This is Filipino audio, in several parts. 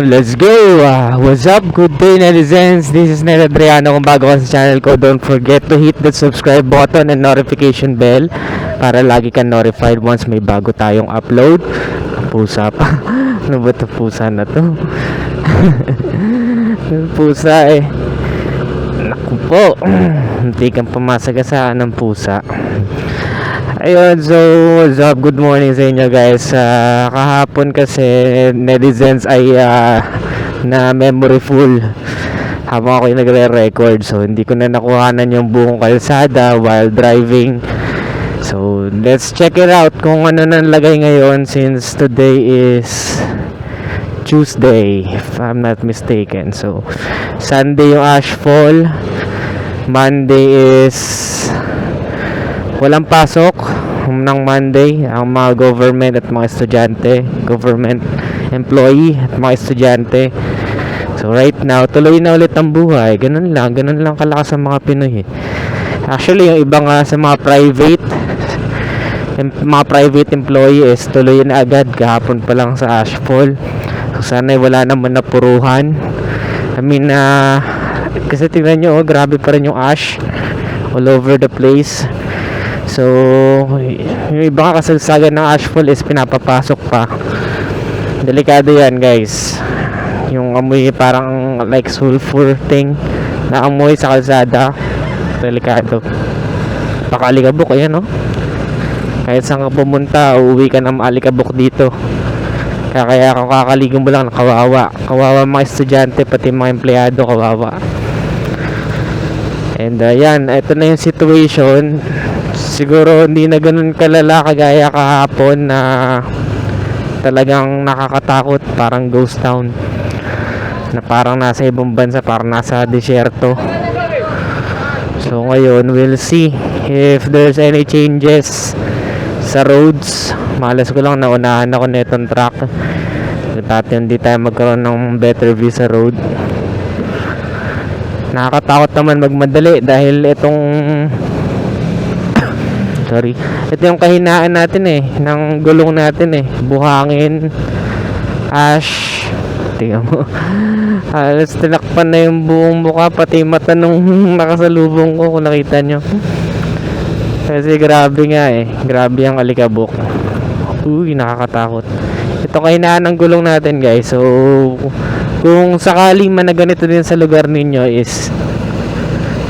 Yun, let's go! Ah, what's up? Good day, netizens! This is Ned Adriano. Kung bago ka sa channel ko, don't forget to hit the subscribe button and notification bell para lagi ka notified once may bago tayong upload. Ang pusa pa. ano ba ito pusa na to? Pusa eh. Naku po. Hindi kang pumasagasaan ng pusa. Ayun, so what's up? Good morning sa inyo guys. Ah, kahapon kasi netizens ay ah, na memory full habang ako nagre-record. So hindi ko na nakuhanan yung buong kalsada while driving. So let's check it out kung ano nang lagay ngayon since today is Tuesday if I'm not mistaken. So Sunday yung ashfall. Monday is walang pasok ng Monday ang mga government at mga estudyante, government employee at mga estudyante. So right now, tuloy na ulit ang buhay. Ganun lang, ganun lang kalakas ang mga Pinoy. eh. Actually, yung iba nga sa mga private mga private employees tuloy na agad kahapon pa lang sa ashfall. So sana wala naman na puruhan. I mean, ah, kasi tingnan nyo, oh, grabe pa rin yung ash all over the place. So, yung iba nga kasagsagan ng ashfall is pinapapasok pa. Delikado yan, guys. Yung amoy parang like sulfur thing na amoy sa kalsada. Delikado. Pakalikabok, ayan, no? Kahit saan ka pumunta, uuwi ka ng maalikabok dito. Kaya kaya kung kakaligo mo lang, kawawa. Kawawa mga estudyante, pati mga empleyado, kawawa. And uh, ito na yung situation. Siguro hindi na ganun kalala kagaya kahapon na talagang nakakatakot, parang ghost town. Na parang nasa ibang bansa, parang nasa desierto. So ngayon, we'll see if there's any changes sa roads. Malas ko lang naunahan ako netong truck. Dati hindi tayo magkaroon ng better view sa road. Nakakatakot naman magmadali dahil itong sorry. Ito yung kahinaan natin eh ng gulong natin eh. Buhangin. Ash. Tingnan mo. Halos tinakpan na yung buong mukha pati mata nung nakasalubong ko kung nakita nyo. Kasi grabe nga eh. Grabe ang alikabok. Uy nakakatakot. Ito kahinaan ng gulong natin guys. So kung sakaling man na ganito din sa lugar ninyo is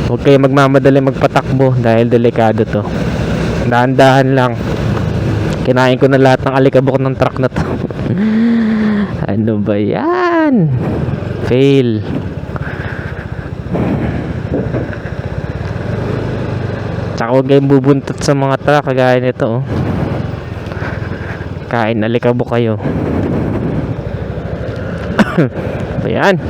huwag kayo magmamadali magpatakbo dahil delikado to dahan-dahan lang. Kinain ko na lahat ng alikabok ng truck na to. Ano ba yan? Fail. Tsaka huwag kayong bubuntot sa mga truck kagaya nito oh. kain alikabok kayo. Ba yan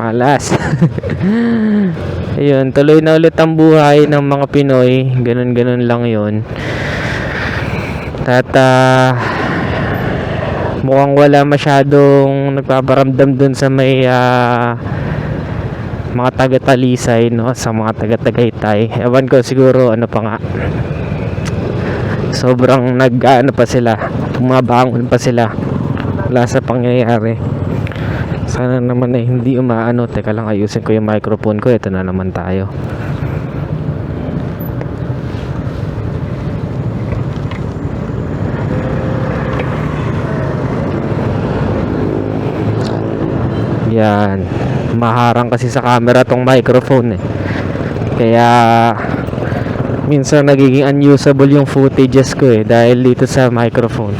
malas ayun tuloy na ulit ang buhay ng mga Pinoy. Ganun ganun lang yon at ah, mukhang wala masyadong nagpaparamdam dun sa may ah, mga taga-talisay no? Sa mga taga-tagaytay. Ewan ko siguro ano pa nga. Sobrang nag ano pa sila. Bumabangon pa sila. Wala sa pangyayari sana naman eh hindi umaano. Teka lang ayusin ko yung microphone ko. Ito na naman tayo. Yan. Maharang kasi sa camera tong microphone eh. Kaya minsan nagiging unusable yung footages ko eh dahil dito sa microphone.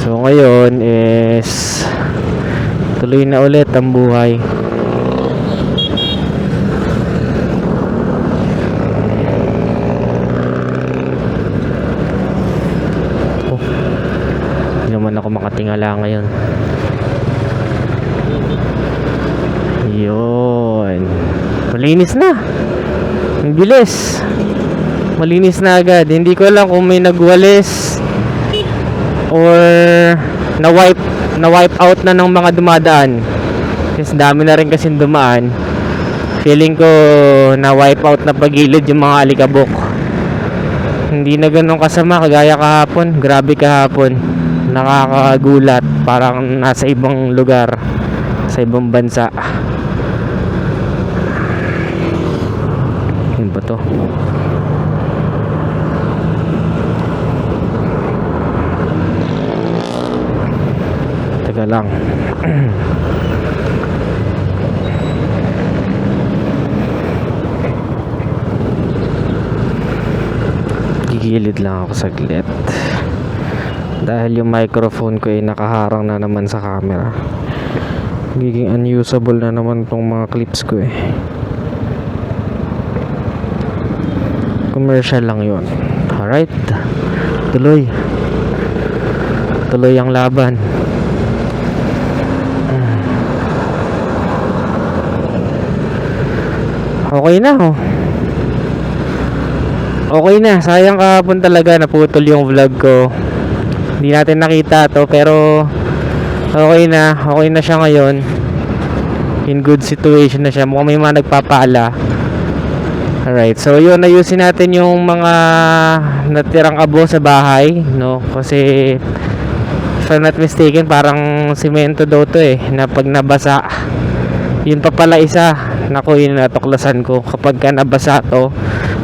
So ngayon is tuloy na ulit ang buhay. Oh, hindi naman ako makatingala ngayon. Yun. Malinis na. Ang bilis. Malinis na agad. Hindi ko alam kung may nagwalis or na wipe na wipe out na ng mga dumadaan. Kasi dami na rin kasi dumaan. Feeling ko na wipe out na pagilid yung mga alikabok. Hindi na ganun kasama kagaya kahapon. Grabe kahapon. Nakakagulat. Parang nasa ibang lugar. Sa ibang bansa yun ba to teka lang. Gigilid lang ako saglit. Dahil yung microphone ko ay nakaharang na naman sa camera. Giging unusable na naman tong mga clips ko eh. Commercial lang yon alright. Tuloy. Tuloy ang laban okay na oh. Okay na. Sayang kahapon talaga naputol yung vlog ko. Hindi natin nakita to pero okay na. Okay na siya ngayon. In good situation na siya. Mukhang may mga nagpapala alright so yun ayusin natin yung mga natirang abo sa bahay no? Kasi if I'm not mistaken parang simento daw to eh na pag nabasa yun pa pala isa naku yun natuklasan ko. Kapag ka nabasa to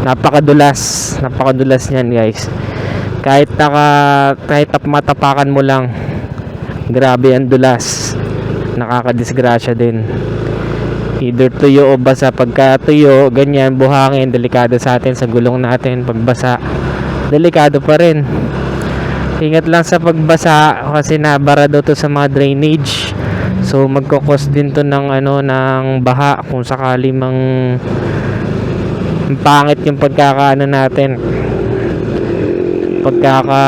napakadulas. Napakadulas niyan guys. Kahit naka kahit tap- matapakan mo lang grabe ang dulas. Nakakadisgrasya din. Either tuyo o basa. Pagka tuyo ganyan buhangin delikado sa atin sa gulong natin pagbasa delikado pa rin. Ingat lang sa pagbasa kasi nabara daw to sa mga drainage so magkokos din to ng ano ng baha kung sakali mang ang pangit yung pagkakaano natin. Pagkaka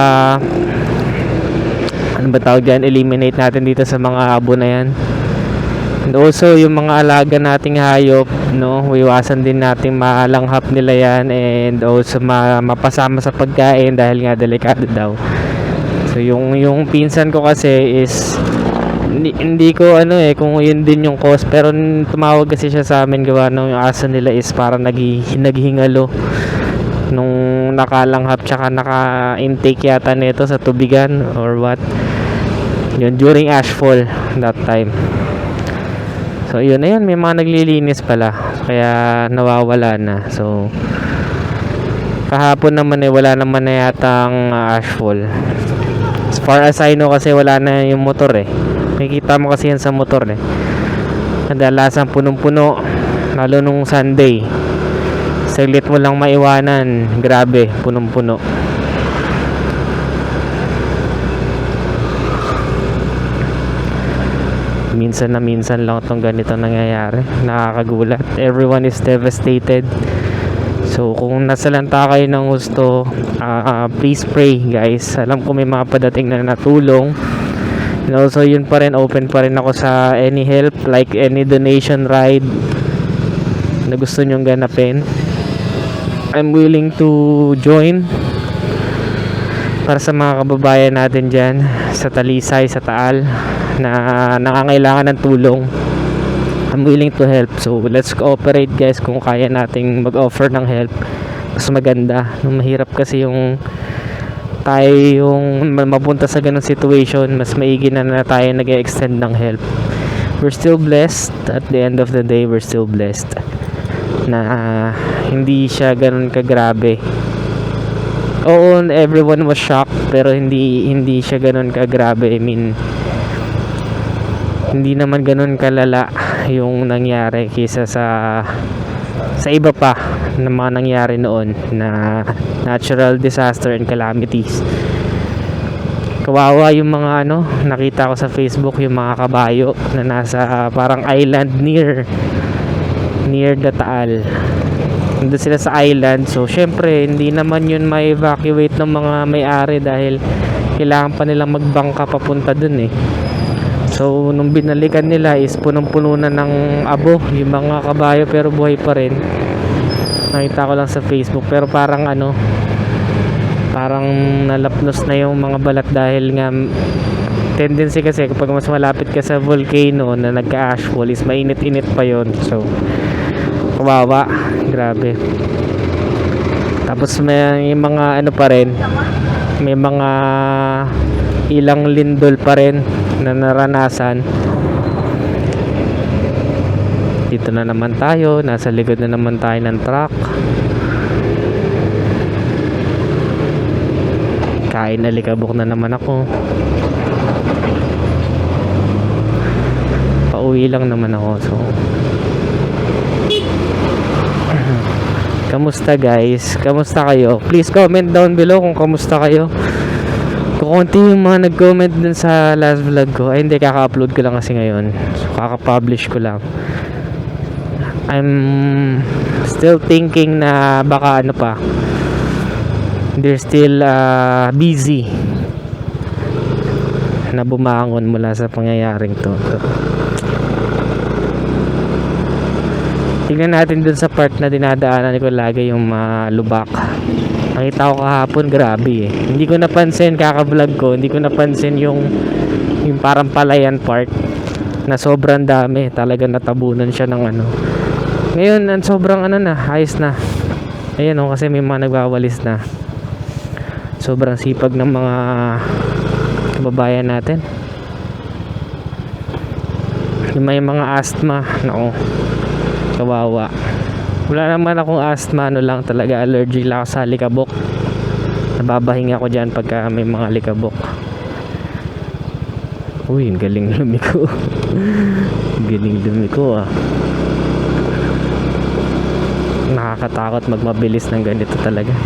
ano ba tawag dyan? Eliminate natin dito sa mga abo na yan. And also yung mga alaga nating hayop no? Iwasan din nating malanghap nila yan and also ma mapasama sa pagkain dahil nga delikado daw. So yung yung pinsan ko kasi is hindi, hindi ko ano eh kung yun din yung cause. Pero tumawag kasi siya sa amin gawa nung yung aso nila is parang naghi, naghingalo nung nakalanghap tsaka naka-intake yata nito sa tubigan or what. Yun during ashfall that time. So yun ayun may mga naglilinis pala. Kaya nawawala na. So kahapon naman eh wala naman na yatang uh, ashfall as far as I know kasi wala na yung motor eh makikita mo kasi yan sa motor eh. Kadalasan punong-puno lalo nung Sunday. Saglit mo lang maiwanan grabe punong-puno. Minsan na minsan lang itong ganito nangyayari. Nakakagulat. Everyone is devastated. So kung nasalanta kayo ng gusto ah, ah, please pray guys. Alam ko may mga padating na natulong and also yun pa rin open pa rin ako sa any help like any donation ride na gusto nyong ganapin. I'm willing to join para sa mga kababayan natin dyan sa Talisay, sa Taal na nangangailangan ng tulong. I'm willing to help. So let's cooperate guys kung kaya nating mag-offer ng help. Mas maganda. Mahirap kasi yung tayo yung ma- mapunta sa ganung situation mas maigi na na tayo nag extend ng help. We're still blessed. At the end of the day we're still blessed. Na ah, hindi siya ganun kagrabe. Oo everyone was shocked pero hindi hindi siya ganun kagrabe. I mean hindi naman ganun kalala yung nangyari kisa sa sa iba pa na mga nangyari noon na natural disaster and calamities. Kawawa yung mga ano nakita ko sa Facebook yung mga kabayo na nasa parang island near near the Taal. Nandun sila sa island. So syempre hindi naman yun ma-evacuate ng mga may-ari dahil kailangan pa nilang magbangka papunta dun eh so nung binalikan nila is punong-puno na ng abo yung mga kabayo pero buhay pa rin. Nakita ko lang sa Facebook pero parang ano parang nalapnos na yung mga balat dahil nga tendency kasi kapag mas malapit ka sa volcano na nagka-ashfall is mainit-init pa yon so kawawa. Grabe. Tapos may mga ano pa rin may mga ilang lindol pa rin na naranasan. Dito na naman tayo. Nasa likod na naman tayo ng truck. Kain na likabok na naman ako. Pauwi lang naman ako so. Kamusta guys? Kamusta kayo? Please comment down below kung kamusta kayo kukunti yung mga nag-comment dun sa last vlog ko. Ay hindi kaka-upload ko lang kasi ngayon. So kaka-publish ko lang. I'm still thinking na baka ano pa. They're still uh, busy na bumangon mula sa pangyayaring to. So, tingnan natin dun sa part na dinadaanan ko lagi yung mga lubak nakita ko kahapon grabe eh. Hindi ko napansin kaka-vlog ko hindi ko napansin yung yung parang palayan part na sobrang dami. Talaga natabunan siya ng ano. Ngayon ang sobrang ano na ayos na. Ayan oh kasi may mga nagwawalis na. Sobrang sipag ng mga kababayan natin. Yung may mga asthma nako kawawa wala naman akong asthma ano lang talaga allergy lang sa likabok. Nababahing ako dyan pagka may mga likabok. Uy galing lumiko. Galing lumiko ah. Nakakatakot magmabilis ng ganito talaga.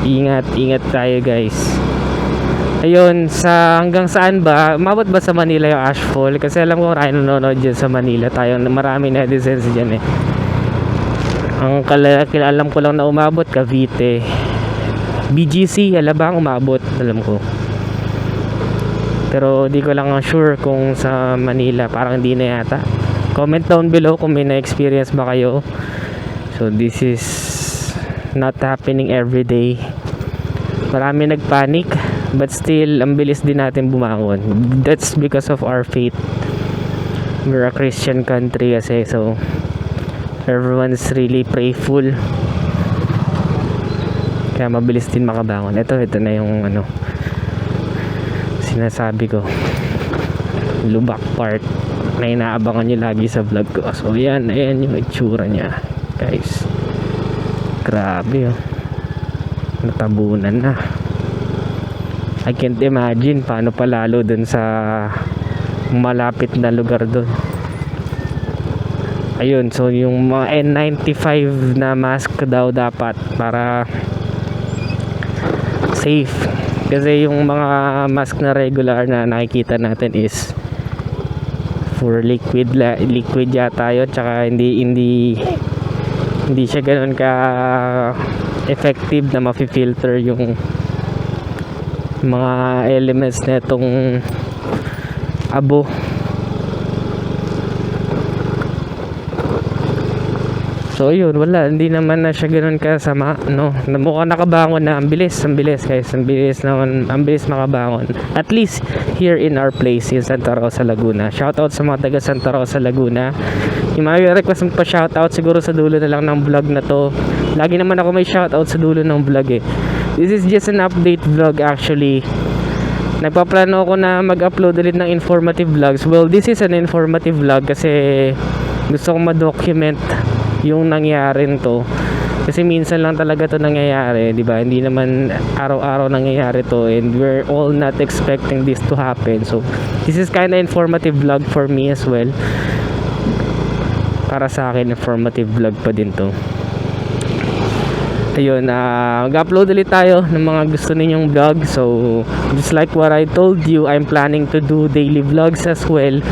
Ingat ingat tayo guys ayun sa hanggang saan ba? Umabot ba sa Manila yung ashfall? Kasi alam ko marami nanonood dyan sa Manila. Tayo marami netizens dyan eh. Ang kala, alam ko lang na umabot Cavite. BGC Alabang umabot? Alam ko. Pero di ko lang sure kung sa Manila. Parang hindi na yata. Comment down below kung may na-experience ba kayo. So this is not happening every day. Marami nagpanic but still ang bilis din natin bumangon. That's because of our faith. We're a Christian country kasi so. Everyone's really prayerful kaya mabilis din makabangon. Ito ito na yung ano sinasabi ko. Lubak part. Na inaabangan nyo lagi sa vlog ko. So yan ayan yung itsura niya. Guys grabe oh. Natabunan na I can't imagine paano pa lalo dun sa malapit na lugar dun. Ayun so yung mga N95 na mask daw dapat para safe. Kasi yung mga mask na regular na nakikita natin is for liquid la, liquid yata yun. Tsaka hindi hindi hindi siya ganoon ka effective na mafi-filter yung mga elements na itong abo So yun, wala, hindi naman na siya ganoon kasama, no. Na Mukhang nakabangon na, ang bilis, ang bilis guys, ang bilis naman, ang bilis makabangon. At least here in our place in Santa Rosa, Laguna. Shoutout sa mga taga Santa Rosa, Laguna. Yung mga request mo pa shoutout siguro sa dulo na lang ng vlog na to. Lagi naman ako may shoutout sa dulo ng vlog eh. This is just an update vlog actually. Nagpaplano ako na mag-upload ulit ng informative vlogs. Well, this is an informative vlog kasi gusto kong ma-document yung nangyari to kasi minsan lang talaga to nangyayari di ba? Hindi naman araw-araw nangyayari to and we're all not expecting this to happen. So this is kind of informative vlog for me as well. Para sa akin informative vlog pa din to ayun uh, mag-upload ulit tayo ng mga gusto ninyong vlog. So just like what I told you I'm planning to do daily vlogs as well.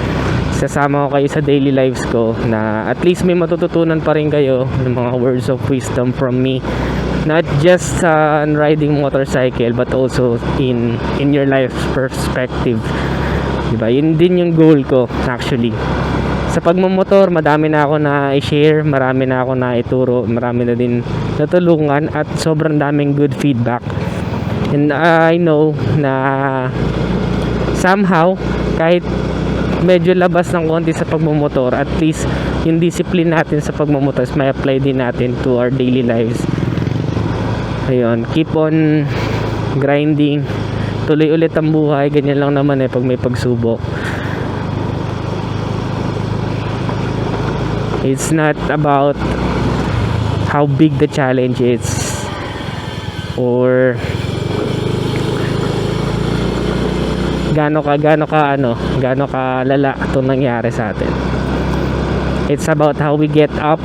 Sasama ko kayo sa daily lives ko na at least may matututunan pa rin kayo ng mga words of wisdom from me. Not just sa riding motorcycle but also in in your life perspective. Diba? Yun din yung goal ko actually sa pagmamotor madami na ako na i-share marami na ako na ituro marami na din natulungan at sobrang daming good feedback. And I know na somehow kahit medyo labas ng konti sa pagmumotor at least yung discipline natin sa pagmumotor is may apply din natin to our daily lives. Ayun keep on grinding. Tuloy ulit ang buhay ganyan lang naman eh pag may pagsubok it's not about how big the challenge is or gaano ka gaano ka ano gaano ka lala itong nangyari sa atin. It's about how we get up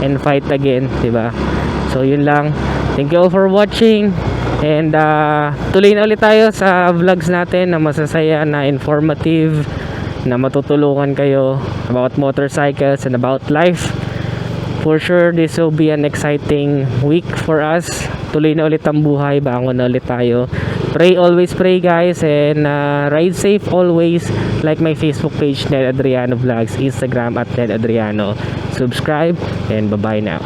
and fight again di ba? So yun lang. Thank you all for watching. And uh, tuloy na ulit tayo sa vlogs natin na masasaya na informative na matutulungan kayo about motorcycles and about life. For sure this will be an exciting week for us. Tuloy na ulit ang buhay bangon na ulit tayo. Pray always pray guys and uh, ride safe always. Like my facebook page Ned Adriano Vlogs Instagram at Ned Adriano. Subscribe and bye bye now